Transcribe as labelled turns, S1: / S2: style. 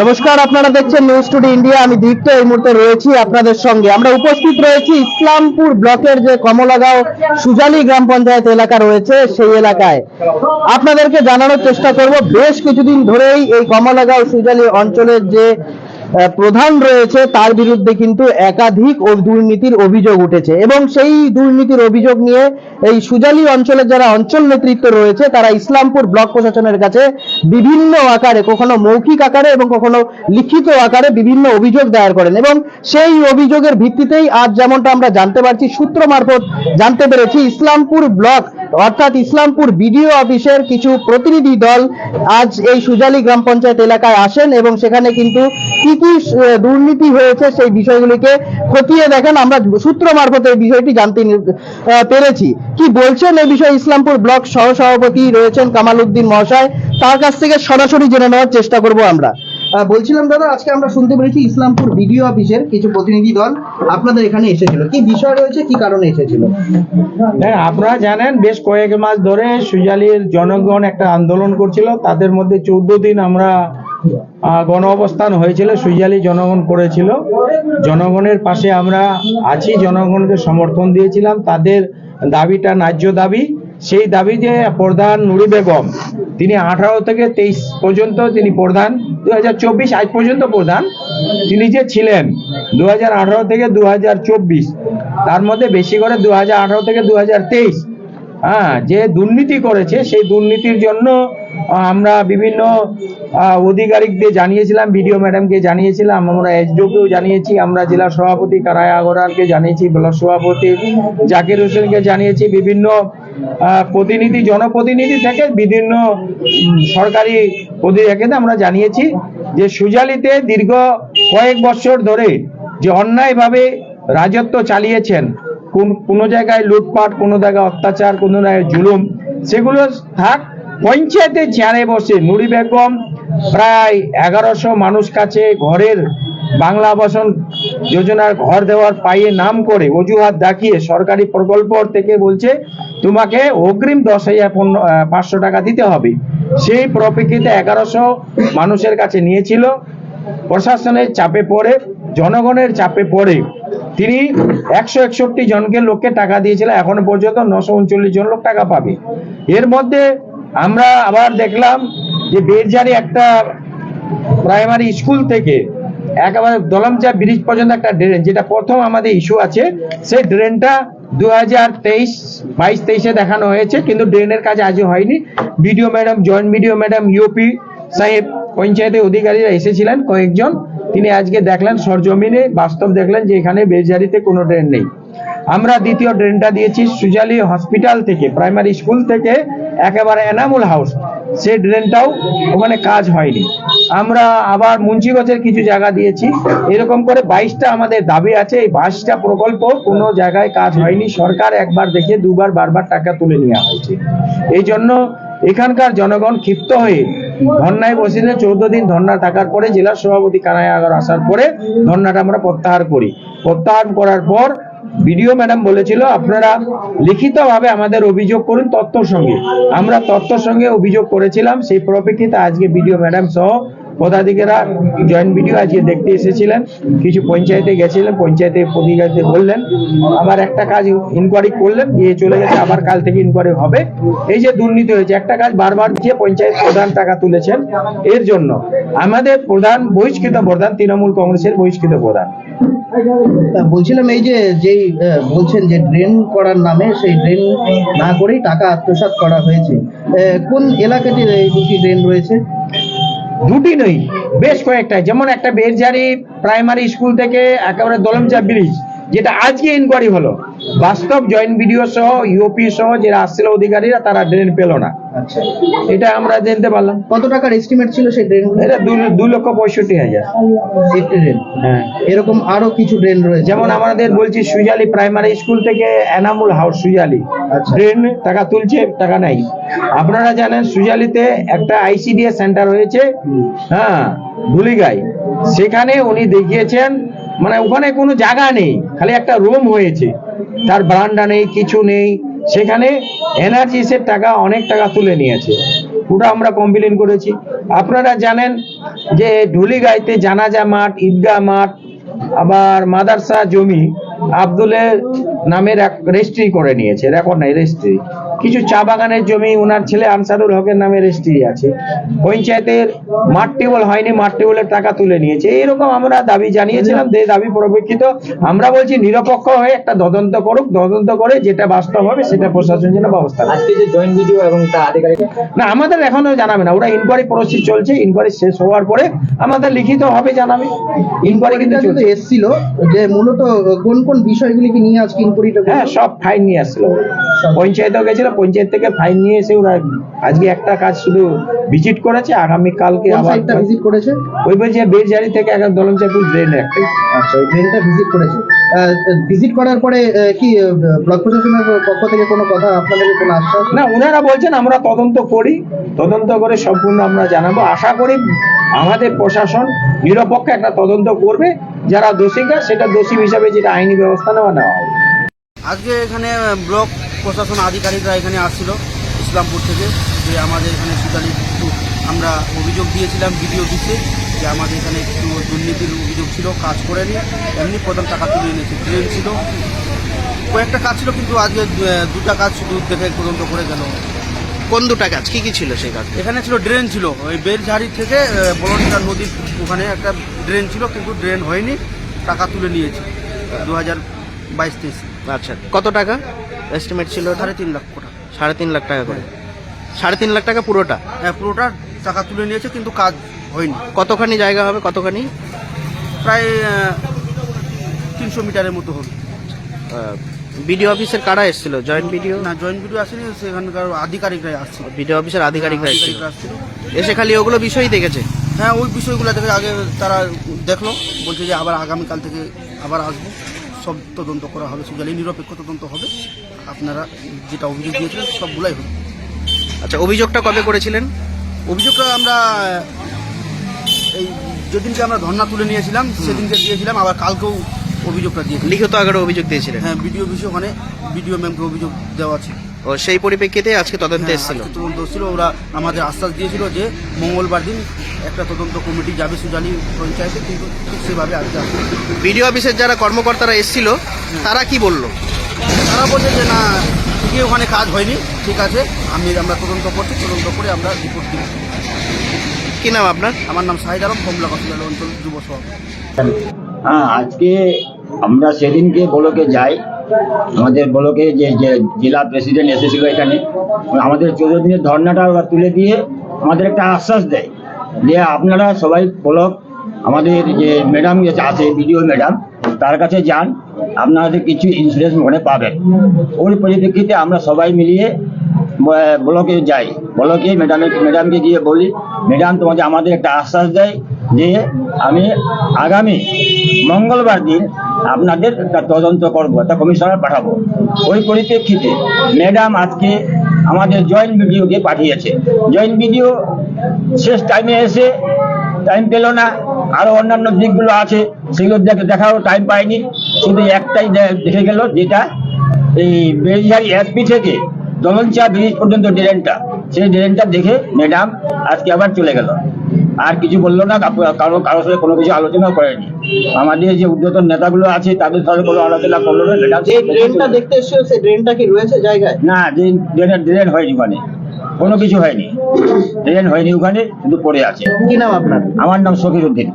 S1: নমস্কার, আপনারা দেখছেন নিউজ টুডে ইন্ডিয়া আমি দীপ্ত, এই মুহূর্তে রয়েছি আপনাদের সঙ্গে। আমরা উপস্থিত রয়েছি ইসলামপুর ব্লকের যে কমলাগাঁও সুজালি গ্রাম পঞ্চায়েত এলাকা রয়েছে, সেই এলাকায়। আপনাদেরকে জানানোর চেষ্টা করব, বেশ কিছুদিন ধরেই এই কমলাগাঁও সুজালি অঞ্চলের যে প্রধান রয়েছে, তার বিরুদ্ধে কিন্তু একাধিক দুর্নীতির অভিযোগ উঠেছে। এবং সেই দুর্নীতির অভিযোগ নিয়ে এই সুজালি অঞ্চলের যারা অঞ্চল নেতৃত্ব রয়েছে, তারা ইসলামপুর ব্লক প্রশাসনের কাছে বিভিন্ন আকারে, কখনো মৌখিক আকারে এবং কখনো লিখিত আকারে বিভিন্ন অভিযোগ দায়ের করেন। এবং সেই অভিযোগের ভিত্তিতেই আজ যেমনটা আমরা জানতে পারছি, সূত্র মারফত জানতে পেরেছি, ইসলামপুর ব্লক অর্থাৎ ইসলামপুর বিডিও অফিসের কিছু প্রতিনিধি দল আজ এই সুজালি গ্রাম পঞ্চায়েত এলাকায় আসেন এবং সেখানে কিন্তু কি কি দুর্নীতি হয়েছে সেই বিষয়গুলিকে খতিয়ে দেখেন। আমরা সূত্র মারফত এই বিষয়টি জানতে পেরেছি। কি বলছেন এই বিষয়ে ইসলামপুর ব্লক সহ সভাপতি রয়েছেন কামাল উদ্দিন মহাশয়। তার কাছ থেকে সরাসরি জেনে নেওয়ার চেষ্টা করব আমরা। বলছিলাম, দাদা, আজকে আমরা শুনতে পেরেছি ইসলামপুর বিডিও অফিসের কিছু প্রতিনিধি দল আপনাদের এখানে এসেছিল। কি বিষয় রয়েছে, কি কারণে এসেছিল?
S2: হ্যাঁ আপনারা জানেন, বেশ কয়েক মাস ধরে সুজালির জনগণ একটা আন্দোলন করছিল। তাদের মধ্যে চৌদ্দ দিন আমরা গণ অবস্থান হয়েছিল, সুজালি জনগণ করেছিল। জনগণের পাশে আমরা আছি, জনগণকে সমর্থন দিয়েছিলাম। তাদের দাবিটা ন্যায্য দাবি। সেই দাবি যে প্রধান নুরি বেগম, তিনি আঠারো থেকে তেইশ পর্যন্ত তিনি প্রধান দু আজ পর্যন্ত প্রধান, তিনি যে ছিলেন দু হাজার আঠারো থেকে দু হাজার চব্বিশ, তার মধ্যে বেশি করে দু হাজার আঠারো থেকে দু হাজার তেইশ হ্যাঁ যে দুর্নীতি করেছে, সেই দুর্নীতির জন্য আমরা বিভিন্ন অধিকারিকদের জানিয়েছিলাম, বিডিও ম্যাডামকে জানিয়েছিলাম, আমরা এসডিওকেও জানিয়েছি, আমরা জেলা সভাপতি কারায় আগরওয়ালকে জানিয়েছি, ব্লক সভাপতি জাকির হোসেনকে জানিয়েছি, বিভিন্ন প্রতিনিধি, জনপ্রতিনিধি থেকে বিভিন্ন সরকারি প্রতিনিধিকে আমরা জানিয়েছি যে সুজালিতে দীর্ঘ কয়েক বছর ধরে যে অন্যায়ভাবে রাজত্ব চালিয়েছেন, কোন, কোনো জায়গায় লুটপাট, কোনো জায়গায় অত্যাচার, কোনো জায়গায় জুলুম, সেগুলো থাক পঞ্চায়েতের চেয়ারে বসে নুরি বেগম, প্রায় এগারোশো মানুষ কাছে ঘরের বাংলা আবাসন যোজনার ঘর দেওয়ার পাইয়ে নাম করে অজুহাত দেখিয়ে সরকারি প্রকল্প থেকে বলছে, তোমাকে অগ্রিম দশ হাজার পাঁচশো টাকা দিতে হবে। সেই প্রপেক্ষিতে এগারোশো মানুষের কাছে নিয়েছিল। প্রশাসনের চাপে পড়ে, জনগণের চাপে পড়ে। তিনি একশো একষট্টি জনকে লোককে টাকা দিয়েছিলেন এখনও পর্যন্ত নশো উনচল্লিশ জন লোক টাকা পাবে। এর মধ্যে আমরা আবার দেখলাম যে বেরজারি একটা প্রাইমারি স্কুল থেকে একেবারে দলমচা ব্রিজ পর্যন্ত একটা ড্রেন, যেটা প্রথম আমাদের ইস্যু আছে, সেই ড্রেনটা দু হাজার তেইশ, বাইশ তেইশে দেখানো হয়েছে, কিন্তু ড্রেনের কাজ আজও হয়নি। BDO madam, joint BDO madam, UP সাহেব, পঞ্চায়েতের অধিকারীরা এসেছিলেন কয়েকজন। তিনি আজকে দেখলেন সরজমিনে, বাস্তব দেখলেন যে এখানে বেজারিতে কোনো ড্রেন নেই। আমরা দ্বিতীয় ড্রেনটা দিয়েছি সুজালি হসপিটাল থেকে, প্রাইমারি স্কুল থেকে, একেবারে এনামুল হাউস। সেই ড্রেনটাও ওখানে কাজ হয়নি। আমরা আবার মুন্সিগঞ্জের কিছু জায়গা দিয়েছি। এরকম করে বাইশটা আমাদের দাবি আছে। এই বাইশটা প্রকল্প কোনো জায়গায় কাজ হয়নি। সরকার একবার দেখে, দুবার, বারবার টাকা তুলে নেওয়া হয়েছে। এই জন্য এখানকার জনগণ ক্ষিপ্ত হয়ে ধর্নায় বসেছে। চৌদ্দ দিন ধর্না থাকার পরে জেলা সভাপতি কানায়াগর আসার পরে ধর্নাটা আমরা প্রত্যাহার করি। প্রত্যাহার করার পর বিডিও ম্যাডাম বলেছিল, আপনারা লিখিতভাবে আমাদের অভিযোগ করুন তথ্যর সঙ্গে। আমরা তথ্যর সঙ্গে অভিযোগ করেছিলাম, সেই পরিপ্রেক্ষিতে আজকে বিডিও ম্যাডাম সহ পদাধিকারা, জয়েন্ট ভিডিও আজকে দেখতে এসেছিলেন। কিছু পঞ্চায়েতে গেছিলেন পঞ্চায়েতে প্রতিনিধিদের বললেন, আবার একটা কাজ ইনকোয়ারি করলেন গিয়ে চলে গেছে, আবার কাল থেকে ইনকোয়ারি হবে। এই যে দুর্নীতি হয়েছে, একটা কাজ বারবার দিয়ে পঞ্চায়েত প্রধান টাকা তুলেছেন। এর জন্য আমাদের প্রধান বহিষ্কৃত প্রধান, তৃণমূল কংগ্রেসের বহিষ্কৃত প্রধান।
S1: বলছিলাম এই যে, যেই বলছেন যে ড্রেন করার নামে সেই ড্রেন না করেই টাকা আত্মসাৎ করা হয়েছে। কোন এলাকাতে এই দুটি ড্রেন রয়েছে?
S2: দুটি নই বেশ কয়েকটা। যেমন একটা বেরজারি প্রাইমারি স্কুল থেকে একেবারে দলমচা ব্রিজ যেটা আজকে ইনকোয়ারি হলো। বাস্তব জয়েন্ট ভিডিও সহ ইউপি সহ যারা আসছিল অধিকারীরা তারা ড্রেন পেল না।
S1: আচ্ছা।
S2: এটা আমরা জানতে পারলাম।
S1: কত টাকার এস্টিমেট ছিল সেই ড্রেনগুলো
S2: এটা দু- দু লক্ষ পঁয়ষট্টি হাজার।
S1: একটি ড্রেন
S2: হ্যাঁ।
S1: এরকম আরও কিছু ড্রেন রয়েছে।
S2: যেমন আমাদের বলছি সুজালি প্রাইমারি স্কুল থেকে এনামুল হাউস সুজালি।
S1: আচ্ছা।
S2: ট্রেন টাকা তুলছে টাকা নাই। আপনারা জানেন সুজালিতে একটা আইসিডিএস সেন্টার হয়েছে হ্যাঁ ধুলিগাই। সেখানে উনি দেখিয়েছেন মানে ওখানে কোনো জায়গা নেই, খালি একটা রুম হয়েছে। তার বারান্দা নেই, কিছু নেই। সেখানে এনার্জিসের টাকা, অনেক টাকা তুলে নিয়েছে। ওটা আমরা কমপ্লেন করেছি। আপনারা জানেন যে ঢুলিগাইতে জানাজা মাঠ, ঈদগাহ মাঠ, আবার মাদারসা জমি আব্দুলের নামের রেজিস্ট্রি করে নিয়েছে রেকর্ড নাই রেজিস্ট্রি কিছু চা বাগানের জমি ওনার ছেলে আনসারুল হকের নামে রেজিস্ট্রি আছে। পঞ্চায়েতের মাঠ টেবল হয়নি মাঠ টেবলের টাকা তুলে নিয়েছে। এরকম আমরা দাবি জানিয়েছিলাম যে দাবি পরিপ্রেক্ষিত আমরা বলছি নিরপেক্ষ হয়ে একটা তদন্ত করুক তদন্ত করে যেটা বাস্তব হবে সেটা প্রশাসন যেন ব্যবস্থা
S1: আজকে যে জয়েন্ট ভিডিও এবং তার আধিকারিক
S2: না আমাদের এখনও জানাবে না। ওরা ইনকোয়ারি প্রসেস চলছে ইনকোয়ারি শেষ হওয়ার পরে আমাদের লিখিত হবে জানাবে। ইনকোয়ারি কিন্তু চলছে।
S1: এসছিল যে মূলত কোন কোন বিষয়গুলিকে নিয়ে আজকে ইনকোয়ারিটা
S2: হ্যাঁ সব ফাইন নিয়ে আসছিল পঞ্চায়েতেও গেছিল পঞ্চায়েত থেকে ফাইন নিয়ে এসে ওরা আজকে একটা কাজ শুধু ভিজিট করেছে আগামী কালকে আবার
S1: ভিজিট করেছে?
S2: ওই বলছে বেরজারি থেকে একটা দলনচাপুর ড্রেন একটা
S1: আচ্ছা ওই ট্রেনটা ভিজিট করেছে। ভিজিট করার পরে কি ব্লক প্রশাসনের পক্ষ থেকে কোনো কথা আপনাদের কোনো আশ্বাস?
S2: না ওনারা বলছেন আমরা তদন্ত করি তদন্ত করে সম্পূর্ণ আমরা জানাব। আশা করি আমাদের প্রশাসন নিরপেক্ষ একটা তদন্ত করবে যারা দোষীকা সেটা দোষী হিসাবে যেটা আইনি ব্যবস্থা নেওয়া নেওয়া হবে।
S3: আজকে এখানে ব্লক প্রশাসন আধিকারিকরা এখানে আসছিল ইসলামপুর থেকে যে আমাদের এখানে সুতালি একটু আমরা অভিযোগ দিয়েছিলাম বিডিও অফিসে যে আমাদের এখানে একটু দুর্নীতির অভিযোগ ছিল কাজ করে নিয়ে। এমনি প্রথম টাকা তুলে নিয়েছে ট্রেন ছিল। কয়েকটা কাজ ছিল কিন্তু আজকে দুটা কাজ শুধু দেখে তদন্ত করে গেল।
S4: কোন দুটা কাজ? কি কি ছিল সেই কাজ
S3: এখানে ছিল ড্রেন ছিল ওই বেলঝাড়ি থেকে বলন্ডা নদীর ওখানে একটা ড্রেন ছিল কিন্তু ড্রেন হয়নি টাকা তুলে নিয়েছে দু হাজার বাইশ তেইশ।
S4: আচ্ছা কত টাকা? এস্টিমেট ছিল?
S3: সাড়ে তিন লাখ কোটা।
S4: সাড়ে তিন লাখ টাকা করে। সাড়ে তিন লাখ টাকা পুরোটা?
S3: হ্যাঁ পুরোটা টাকা তুলে নিয়েছে কিন্তু কাজ হয়নি।
S4: কতখানি জায়গা হবে কতখানি?
S3: প্রায় তিনশো মিটারের মতো হবে।
S4: বিডিও অফিসের কারা এসেছিল? Joint BDO?
S3: না জয়েন্ট ভিডিও আসেনি সেখানকার আধিকারিকরাই আসছিল।
S4: বিডিও অফিসের আধিকারিকরা এসেছিল।
S3: আসছিল।
S4: এসে খালি ওগুলো বিষয়ই দেখেছে?
S3: হ্যাঁ ওই বিষয়গুলো থেকে আগে তারা দেখল বলছে যে আবার আগামীকাল থেকে আবার আসব। সব তদন্ত করা হবে সুজালি নিরপেক্ষ তদন্ত হবে। আপনারা যেটা অভিযোগ দিয়েছিলেন সবগুলাই হবে।
S4: আচ্ছা অভিযোগটা কবে করেছিলেন?
S3: অভিযোগটা আমরা এই যেদিনকে আমরা ধর্না তুলে নিয়েছিলাম সেদিনকে দিয়েছিলাম আবার কালকেও অভিযোগটা দিয়েছিলাম।
S4: লিখিত আকারে অভিযোগ দিয়েছিলেন?
S3: হ্যাঁ বিডিও বিষয় ওখানে বিডিও ম্যামকে অভিযোগ দেওয়া আছে।
S4: ও সেই পরিপ্রেক্ষিতে আজকে তদন্তে
S3: হ্যাঁ,
S4: এসেছিল?
S3: তদন্ত ছিল ওরা আমাদের আশ্বাস দিয়েছিল যে মঙ্গলবার দিন একটা তদন্ত কমিটি যাবে সুজালি পঞ্চায়েতে কিন্তু ঠিক সেভাবে আজকে আসবে
S4: বিডিও অফিসের যারা কর্মকর্তারা এসেছিল তারা কি বলল?
S3: তারা বলছে যে না ঠিকই ওখানে কাজ হয়নি ঠিক আছে আমি আমরা তদন্ত করছি তদন্ত করে আমরা রিপোর্ট দিব।
S4: কি নাম আপনার?
S3: আমার নাম সাহিদ আলম কমলা কসলাল অঞ্চল যুব সভাপতি
S5: হ্যাঁ আজকে আমরা সেদিনকে বলকে যাই আমাদের বলকে যে যে জেলা প্রেসিডেন্ট এসেছিল এখানে আমাদের চোদ্দ দিনের ধর্নাটা ওরা তুলে দিয়ে আমাদের একটা আশ্বাস দেয়। যে আপনারা সবাই ব্লক আমাদের যে ম্যাডাম আছে বিডিও ম্যাডাম তার কাছে যান, আপনাদের কিছু ইন্স্যুরেন্স মনে পাবেন। ওর পরিপ্রেক্ষিতে আমরা সবাই মিলিয়ে ব্লকে যাই। ব্লকে ম্যাডামের ম্যাডামকে গিয়ে বলি ম্যাডাম তোমাদের আমাদের একটা আশ্বাস দেয় যে আমি আগামী মঙ্গলবার দিন আপনাদের একটা তদন্ত করব, একটা কমিশনার পাঠাবো। ওই পরিপ্রেক্ষিতে ম্যাডাম আজকে আমাদের জয়েন্ট ভিডিওকে পাঠিয়েছে। জয়েন্ট ভিডিও শেষ টাইমে এসে টাইম পেল না। আরও অন্যান্য দিকগুলো আছে, সেগুলো দেখে দেখারও টাইম পায়নি শুধু একটাই দেখে গেল যেটা এই বেজিহারি এসপি থেকে দলনচা ব্রিজ পর্যন্ত ড্রেনটা। সেই ড্রেনটা দেখে ম্যাডাম আজকে আবার চলে গেল। আর কিছু বলল না কারও কারোর সাথে কোনো কিছু আলোচনা করেনি। আমাদের যে উদ্যতন নেতাগুলো আছে তাদের সাথে কোনো আলোচনা করল না ম্যাডাম
S1: ট্রেনটা দেখতে এসেছিল সেই ট্রেনটা কি রয়েছে জায়গায়?
S5: না ড্রেন ড্রেন ড্রেন হয়নি ওখানে। কোনো কিছু হয়নি। ড্রেন হয়নি ওখানে শুধু পড়ে আছে।
S1: কি নাম আপনার?
S5: আমার নাম শফির উদ্দিন।